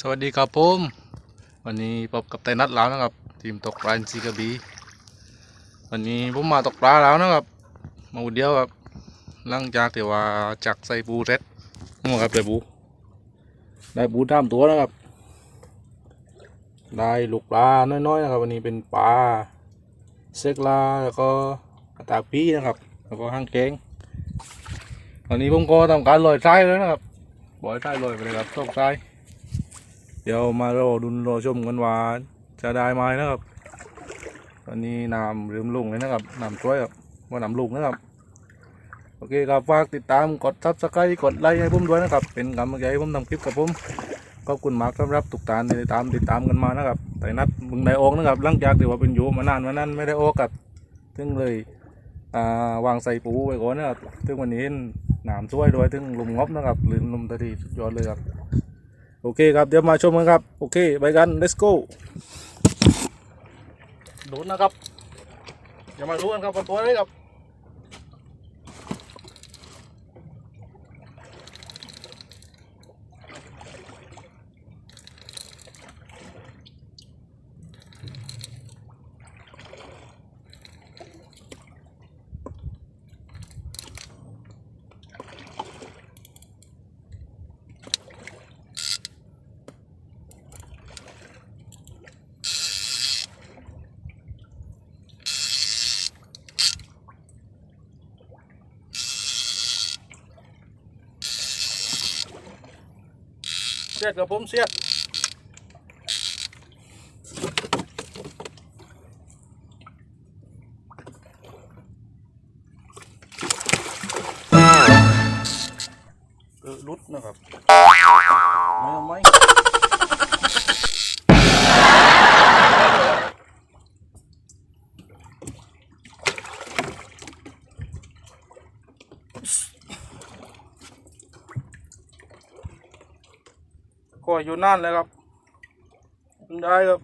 สวัสดีครับผมวันนี้พบกับไตนัดแล้วนะครับ ทีมตกปลาซีกระบีวันนี้ผมมาตกปลาแล้วนะครับมาอุดเดียวครับหลังจากที่ว่าจักใส่ปูเร็ดนี่ครับได้ปูได้ปูตามตัวนะครับ ได้ลูกปลาน้อยๆนะครับ วันนี้เป็นปลาเซกลาแล้วก็กระตาปีนะครับ แล้วก็ห้างแกงวันนี้ผมก็ทำการลอยทรายแล้วนะครับลอยทรายลอยไปเลยครับตกทราย เดี๋ยวมารอดุนรอชมกันว่าจะได้ไหมนะครับตอนนี้น้ำเริ่มลงเลยนะครับน้ำช่วยครับว่าน้ำลุงนะครับ โอเคครับฝากติดตามกดซับสไครต์กดไลค์ให้ผมด้วยนะครับ เป็นกำลังใจให้ผมทำคลิปกับผมขอบคุณมากสำหรับทุกท่านที่ติดตามติดตามกันมานะครับแต่นัดมึงได้ออกนะครับหลังจากที่ว่าเป็นอยู่มานานวันนั้นไม่ได้ออกกับซึ่งเลยอ่าวางใส่ปูไว้ก่อนนะครับซึ่งวันนี้น้ำช่วยด้วยซึ่งลุมงบนะครับลืมลมตะดีสุดยอดเลยครับ โอเคครับเดี๋ยวมาชมกันครับ โอเคไปกัน let's go ดูนะครับ เดี๋ยวมาดูกันครับว่าตัวนี้ครับ เสียดกับผมเสียดรุดนะครับ ก็อยู่นั่นเลยครับได้ครับ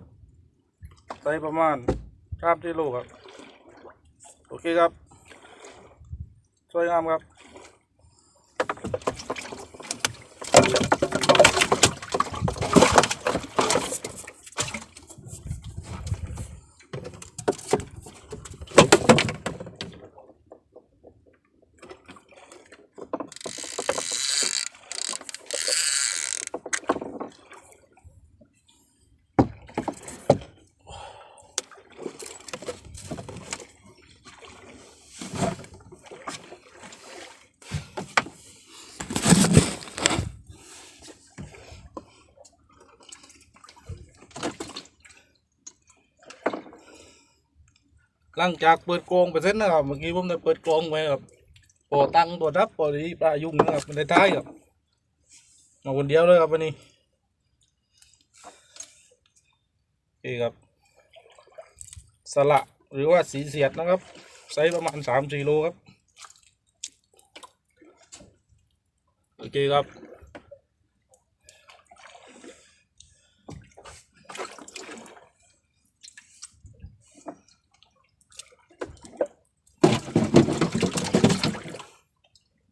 ใส่ประมาณสาบที่ลครับ โอเคครับ สวยงามครับ หลังจากเปิดกรงไปเส้นนะครับ เมื่อกี้ผมได้เปิดกรงไว้ครับปอตั้งตัวทับปอดีปลายุ่งนะครับมันไท้ายครับ มาคนเดียวเลยครับวันนี้โอเคครับ สละหรือว่าสีเสียดนะครับไซส์ประมาณสามสี่โลครับ โอเคครับ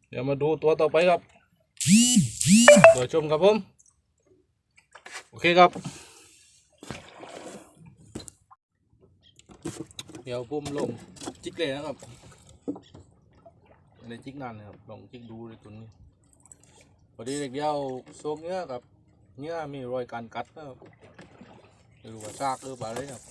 เดี๋ยวมาดูตัวต่อไปครับเดี๋ยวชมครับผม โอเคครับ เดี๋ยวผมลงจิกเลยนะครับในจิกนานเลยครับลองจิกดูเลยตัวนี้พอดีเด็กเดียวโซมเนื้อครับ เนื้อมีรอยการกัดนะครับไม่รู้ว่าซากหรือเปล่าเลยครับ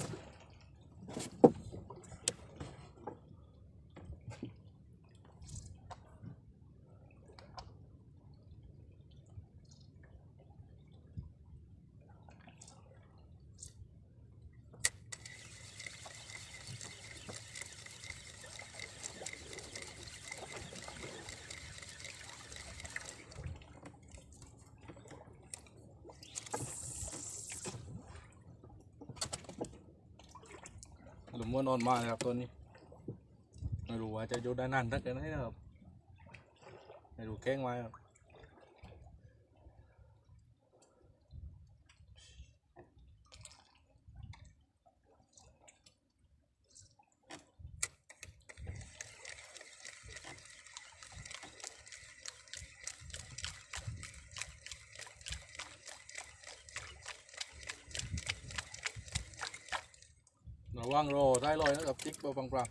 มว่อนอนมากนะครับตัวนี้ไม่รู้ว่าจะยู่ได้นานสักกันไหนนะครับไม่รู้แข้งไว้ครับ ระวังโรได้ลอยนะครับจิ๊กเบาบางปลา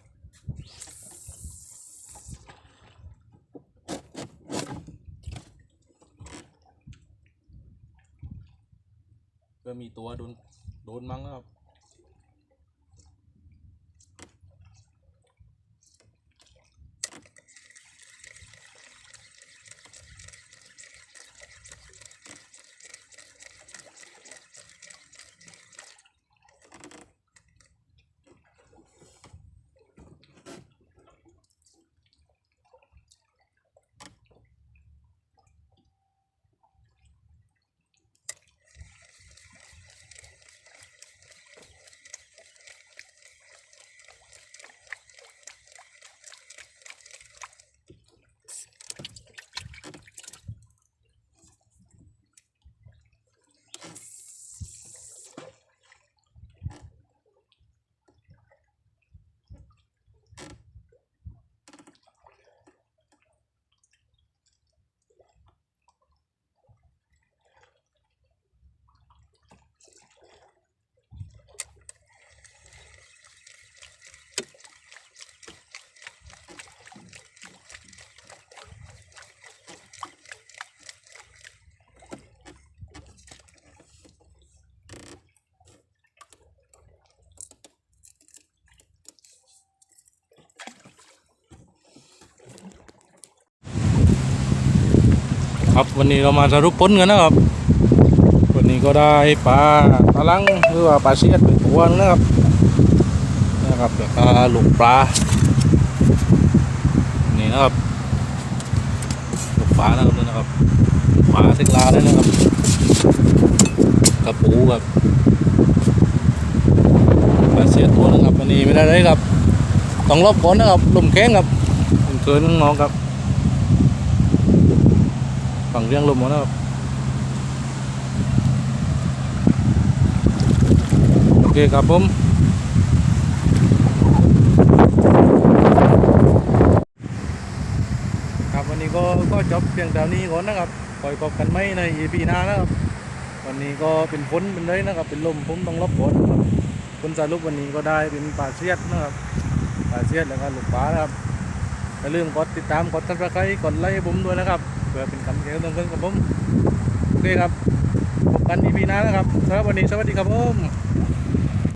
เพื่อมีตัวโดนโดนมั้งนะครับ ครับวันนี้เรามาสรุปผลกันนะครับ วันนี้ก็ได้ปลาตะลังหรือว่าปลาเสียดเป็นตัวนะครับนะครับแล้วก็ลูกปลานี่นะครับลูกปลานะครับนะครับปลาเซ็กลาเลยนะครับกระปูครับปลาเสียดตัวนึงครับวันนี้ไม่ได้เลยครับต้องรอบก่อนนะครับลมแข้งครับเกินน้องครับ ฝั่งเรียงลมนะครับโอเคครับผมครับวันนี้ก็ก็จบเพียงเท่านี้ก่อนนะครับคอยพบกันไหมใน EP หน้านะครับ วันนี้ก็เป็นฝนเป็นเลยนะครับ เป็นลมผมต้องรับฝนครับผลสรุปวันนี้ก็ได้เป็นปลาเสียดนะครับปลาเสียดแล้วก็ลูกปลานะครับอย่าลืมกดติดตามกดติดตามกดไลค์ผมด้วยนะครับ เพื่อเป็นกำลังใจให้กับผม โอเคครับพบกันอีพีหน้านะครับสำหรับวันนี้สวัสดีครับผม